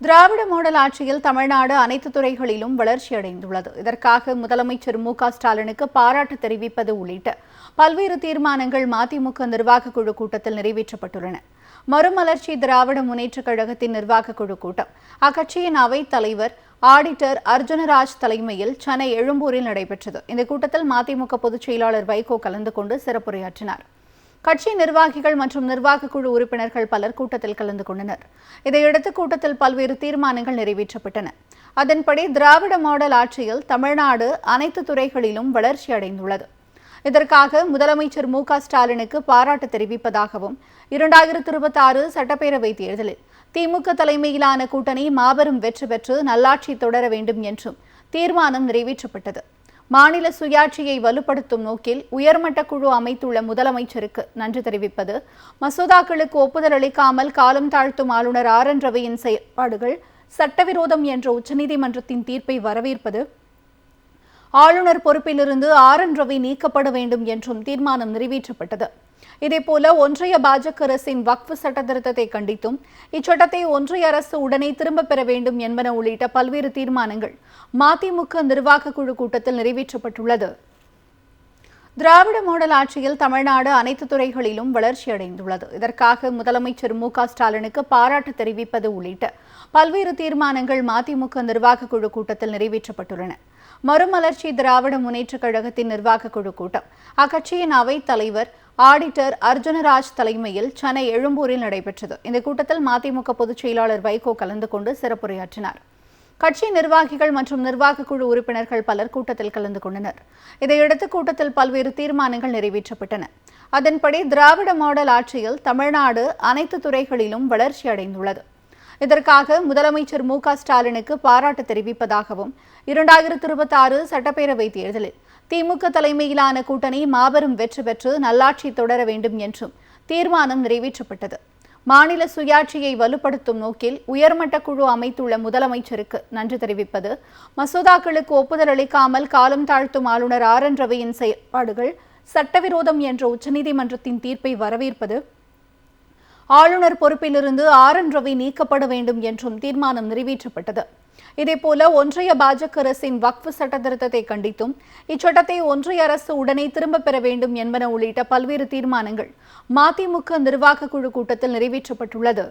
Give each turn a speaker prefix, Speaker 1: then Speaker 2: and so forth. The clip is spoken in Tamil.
Speaker 1: திராவிட மாடல் ஆட்சியில் தமிழ்நாடு அனைத்து துறைகளிலும் வளர்ச்சியடைந்துள்ளது. இதற்காக முதலமைச்சர் மு க ஸ்டாலினுக்கு பாராட்டு தெரிவிப்பது உள்ளிட்ட பல்வேறு தீர்மானங்கள் மதிமுக நிர்வாக குழு கூட்டத்தில் நிறைவேற்றப்பட்டுள்ளன. மறுமலர்ச்சி திராவிட முன்னேற்றக் கழகத்தின் நிர்வாக குழு கூட்டம். அக்கட்சியின் அவைத் தலைவர் ஆடிட்டர் அர்ஜுனராஜ் தலைமையில் சென்னை எழும்பூரில் நடைபெற்றது. இந்த கூட்டத்தில் மதிமுக பொதுச் செயலாளர் வைகோ கலந்து கொண்டு சிறப்புரையாற்றினார். கட்சி நிர்வாகிகள் மற்றும் நிர்வாக குழு உறுப்பினர்கள் பலர் கூட்டத்தில் கலந்து கொண்டனர். இதையடுத்து கூட்டத்தில் பல்வேறு தீர்மானங்கள் நிறைவேற்றப்பட்டன. அதன்படி திராவிட மாடல் ஆட்சியில் தமிழ்நாடு அனைத்து துறைகளிலும் வளர்ச்சி அடைந்துள்ளது. இதற்காக முதலமைச்சர் மு க ஸ்டாலினுக்கு பாராட்டு தெரிவிப்பதாகவும் இரண்டாயிரத்தி இருபத்தி ஆறு சட்டப்பேரவை தேர்தலில் திமுக தலைமையிலான கூட்டணி மாபெரும் வெற்றி பெற்று நல்லாட்சி தொடர வேண்டும் என்றும் தீர்மானம் நிறைவேற்றப்பட்டது. மாநில சுயாட்சியை வலுப்படுத்தும் நோக்கில் உயர்மட்ட குழு அமைத்துள்ள முதலமைச்சருக்கு நன்றி தெரிவிப்பது மசோதாக்களுக்கு ஒப்புதல் அளிக்காமல் காலம் தாழ்த்தும் ஆளுநர் ஆர் என் ரவியின் செயல்பாடுகள் சட்டவிரோதம் என்ற உச்சநீதிமன்றத்தின் தீர்ப்பை வரவேற்பது ஆளுநர் பொறுப்பிலிருந்து ஆர் என் ரவி நீக்கப்பட வேண்டும் என்றும் தீர்மானம் நிறைவேற்றப்பட்டது. இதேபோல ஒன்றிய பாஜக அரசின் வக்ஃபு சட்ட திருத்தத்தை கண்டித்தும் இச்சட்டத்தை ஒன்றிய அரசு உடனே திரும்பப் பெற வேண்டும் என்பன உள்ளிட்ட பல்வேறு தீர்மானங்கள் மதிமுக நிர்வாக குழு கூட்டத்தில் நிறைவேற்றப்பட்டுள்ளது. திராவிட மாடல் ஆட்சியில் தமிழ்நாடு அனைத்து துறைகளிலும் வளர்ச்சியடைந்துள்ளது. இதற்காக முதலமைச்சர் மு ஸ்டாலினுக்கு பாராட்டு தெரிவிப்பது உள்ளிட்ட பல்வேறு தீர்மானங்கள் மதிமுக நிர்வாக குழு கூட்டத்தில் நிறைவேற்றப்பட்டுள்ளன. மறுமலர்ச்சி திராவிட முன்னேற்றக் கழகத்தின் நிர்வாக குழு கூட்டம். அக்கட்சியின் அவைத் தலைவர் ஆடிட்டர் அர்ஜுனராஜ் தலைமையில் சென்னை எழும்பூரில் நடைபெற்றது. இந்த கூட்டத்தில் மதிமுக பொதுச் செயலாளர் வைகோ கலந்து கொண்டு சிறப்புரையாற்றினார். கட்சி நிர்வாகிகள் மற்றும் நிர்வாக குழு உறுப்பினர்கள் பலர் கூட்டத்தில் கலந்து கொண்டனர். இதையடுத்து கூட்டத்தில் பல்வேறு தீர்மானங்கள் நிறைவேற்றப்பட்டன. அதன்படி திராவிட மாடல் ஆட்சியில் தமிழ்நாடு அனைத்து துறைகளிலும் வளர்ச்சி அடைந்துள்ளது. இதற்காக முதலமைச்சர் மு ஸ்டாலினுக்கு பாராட்டு தெரிவிப்பதாகவும் இரண்டாயிரத்தி இருபத்தி ஆறு சட்டப்பேரவை தேர்தலில் திமுக தலைமையிலான கூட்டணி மாபெரும் வெற்றி பெற்று நல்லாட்சி தொடர வேண்டும் என்றும் தீர்மானம் நிறைவேற்றப்பட்டது. மாநில சுயாட்சியை வலுப்படுத்தும் நோக்கில் உயர்மட்ட குழு அமைத்துள்ள முதலமைச்சருக்கு நன்றி தெரிவிப்பது மசோதாக்களுக்கு ஒப்புதல் அளிக்காமல் காலம் தாழ்த்தும் ஆளுநர் ஆர் என் ரவியின் செயற்பாடுகள் சட்டவிரோதம் என்ற உச்சநீதிமன்றத்தின் தீர்ப்பை வரவேற்பது ஆளுநர் பொறுப்பிலிருந்து ஆர் என் ரவி நீக்கப்பட வேண்டும் என்றும் தீர்மானம் நிறைவேற்றப்பட்டது. இதேபோல ஒன்றிய பாஜக அரசின் வக்ஃபு சட்ட திருத்தத்தை கண்டித்தும் இச்சட்டத்தை ஒன்றிய அரசு உடனே திரும்பப் பெற வேண்டும் என்பன உள்ளிட்ட பல்வேறு தீர்மானங்கள் மதிமுக நிர்வாக குழு கூட்டத்தில் நிறைவேற்றப்பட்டுள்ளது.